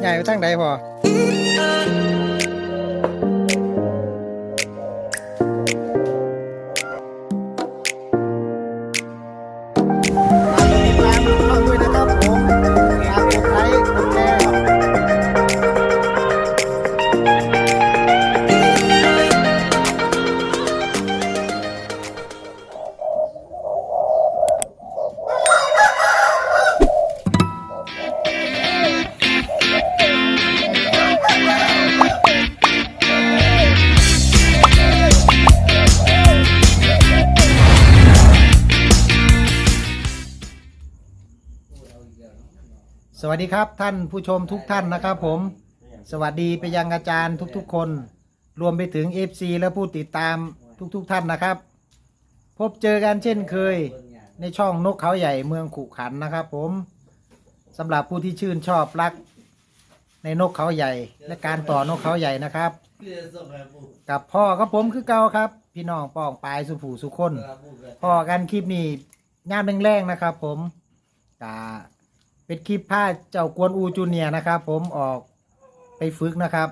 ใหญ่ไปทางใดพอ วัสดีครับท่านผู้ชมทุกท่านนะครับผม สวัสดีไปยังอาจารย์ทุกๆ คน รวมไปถึง FC และผู้ติดตามทุกๆ ท่านนะครับ พบเจอกันเช่นเคย ในช่องนกเขาใหญ่เมืองขุขันนะครับผมสำหรับผู้ที่ชื่นชอบรัก ในนกเขาใหญ่ และการต่อนกเขาใหญ่นะครับ กับพ่อกับผมคือเก่าครับ พี่น้องป้องปลายสุผูสุคนพ่อกันคลิปนี้งานแรงๆนะครับ ผมกา เป็นคลิปผ้าเจ้ากวนอูจูเนียนะครับ ผมออกไปฝึกนะครับ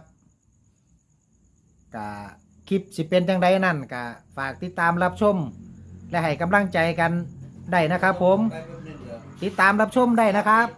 กาคลิปสิเป็นจังไดนั่นกะฝากติดตามรับชม และให้กำลังใจกันได้นะครับ ผมติดตามรับชมได้นะครับ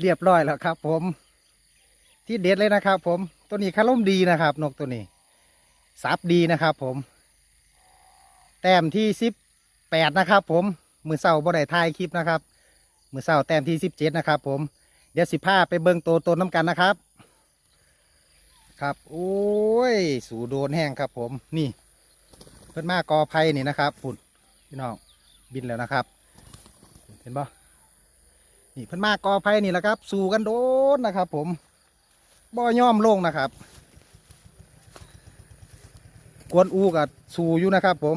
เรียบร้อยแล้วครับ ผม ที่เด็ดเลยนะครับ ผมตัวนี้คาร่มดีนะครับ นกตัวนี้สับดีนะครับ ผม แต้มที่สิบแปดนะครับ ผมมือเศร้าบ่ได้ถ่ายคลิปนะครับ มือเศร้าแต้มที่สิบเจ็ดนะครับ ผมเดี๋ยวสิพาไปเบิ่งโตัวตนน้ำกันนะครับ ครับโอ้ย สูโดนแห้งครับ ผมนี่ เพิ่นมากอไผ่นี่นะครับพุ่นพี่น้องบินแล้วนะครับ เห็นปะ นี่เพิ่นมากอไผ่นี่แหละครับ สู่กันโดนนะครับ ผมบ่ย่อมลงนะครับ กวนอูกับสู่อยู่นะครับ ผม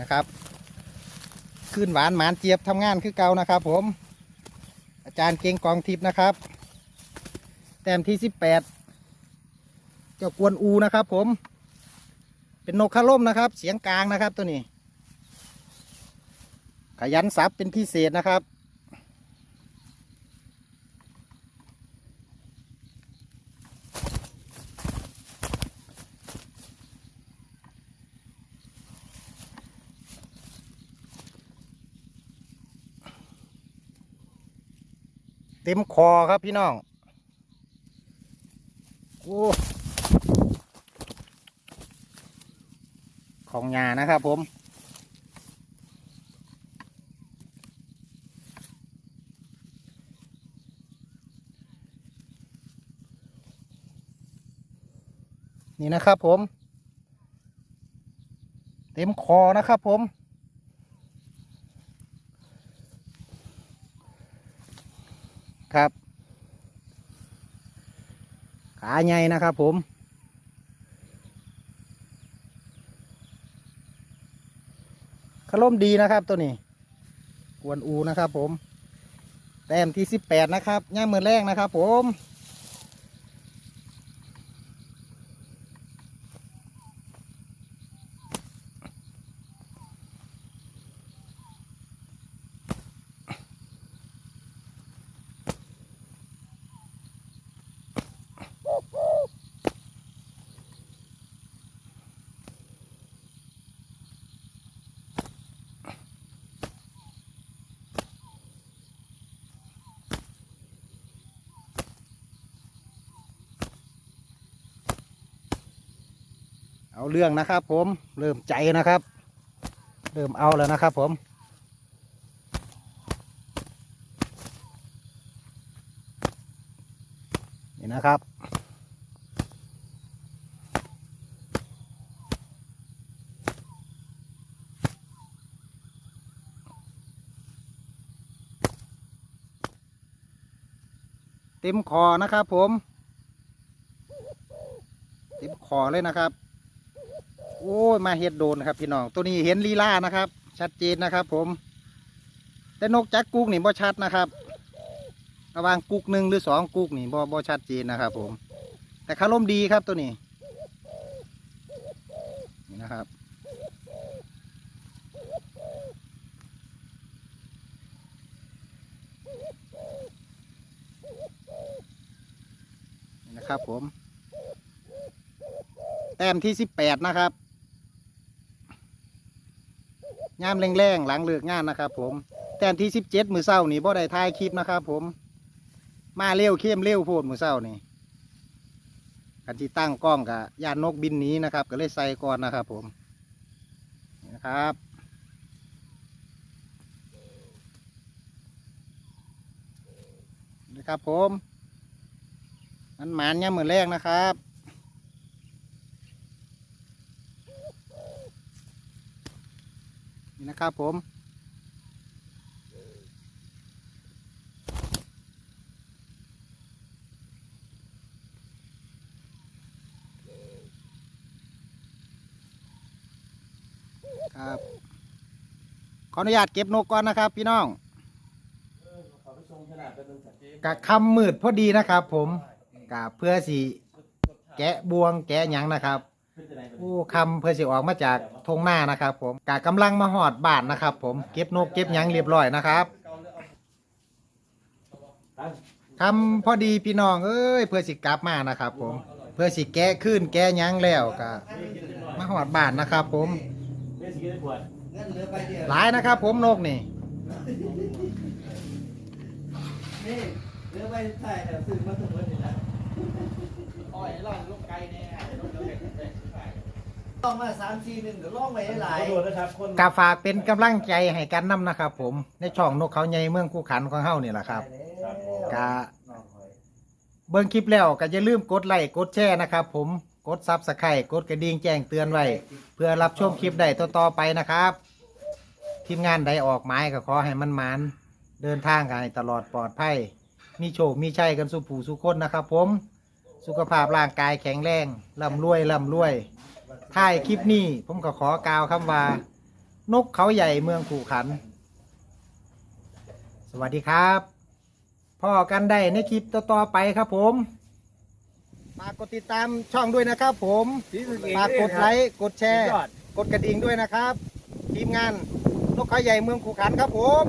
นะครับขึ้นหวานหมานเจี๊ยบทำงานคือเก่านะครับ ผม อาจารย์เก่งกองทิพย์นะครับ แต้มที่สิบแปดเจ้ากวนอูนะครับ ผม เป็นนกคาร่มนะครับ เสียงกลางนะครับตัวนี้ ขยันซับเป็นพิเศษนะครับ เต็มคอครับพี่น้อง โอ้ของยานะครับผม นี่นะครับผม เต็มคอนะครับผม ครับ ขาใหญ่นะครับผมขล่มดีนะครับตัวนี้กวนอูนะครับผม แต้มที่สิบแปดนะครับย่างมือแรกนะครับผม เอาเรื่องนะครับผมเริ่มใจนะครับ เริ่มเอาแล้วนะครับผมนี่นะครับ ต็มคอนะครับผม เต็มคอเลยนะครับ โอ้มาเห็ดโดนครับพี่น้อง ตัวนี้เห็นลีลานะครับ ชัดเจนนะครับ ผม แต่นกจักกุกนี่บ่ชัดนะครับระวางกุกหนึ่งหรือสองกุกนี่บ่บ่ชัดเจนนะครับ ผม แต่คาร่มดีครับตัวนี้นี่นะครับ นะครับผม แต้มที่สิบแปดนะครับยามแรงๆหลังเลิกงานนะครับ ผม แต้มที่สิบเจ็ดมือเศร้านี่บ่ได้ถ่ายคลิปนะครับ ผม มาเร็วเข้มเร็วโพดมือเศร้านี่กันที่ตั้งกล้องกับยานนกบินนี้นะครับ ก็เลยใส่ก่อนนะครับ ผมนะครับนะครับผม มันหมานเนี่ยมือแรกนะครับนี่นะครับผมครับขออนุญาตเก็บนกก่อนนะครับ พี่น้องกะคำมืดพอดีนะครับผม กะเพื่อสิแกะบวงแกะหยังนะครับโอ้คำเพื่อสิออกมาจากทงหน้านะครับ ผมกะกำลังมาหอดบานนะครับ ผมเก็บนกเก็บหยังเรียบร้อยนะครับคำพอดีพี่น้องเอ้ยเพื่อสิกลับมานะครับ ผมเพื่อสิแกะขึ้นแกะหยังแล้วกะมาหอดบานนะครับ ผมหลายนะครับ ผมนกนี่นี่เรือไปถ่แต่ซื้อมาสมมติ ต้องมาสามสี่หนึ่งเดี๋ยวล่องไปหลายขอโทษนะครับคนกาฝากเป็นกำลังใจให้กันนํนะครับ ผมในช่องนกเขาใหญ่เมืองคู่ขันของเฮานี่แหละครับกะเบิ่งคลิปแล้วก็อย่าลืมกดไลค์กดแชร์นะครับ ผมกดซับสไครต์กดกระดิ่งแจ้งเตือนไว้ เพื่อรับชมคลิปได้ต่อๆไปนะครับ ทีมงานใดออกหมายก็ขอให้มันหมานเดินทางกันให้ตลอดปลอดภัยมีโชคมีชัยกันสุผู้สุคนนะครับ ผม สุขภาพร่างกายแข็งแรงร่ำรวยร่ำรวยท้ายคลิปนี้ผมก็ขอกล่าวคำว่า นกเขาใหญ่เมืองขู่ขัน สวัสดีครับพ่อกันได้ในคลิปต่อๆไปครับผมฝากกดติดตามช่องด้วยนะครับผมฝากกดไลค์กดแชร์ กดกระดิ่งด้วยนะครับ ทีมงานนกเขาใหญ่เมืองขู่ขันครับผม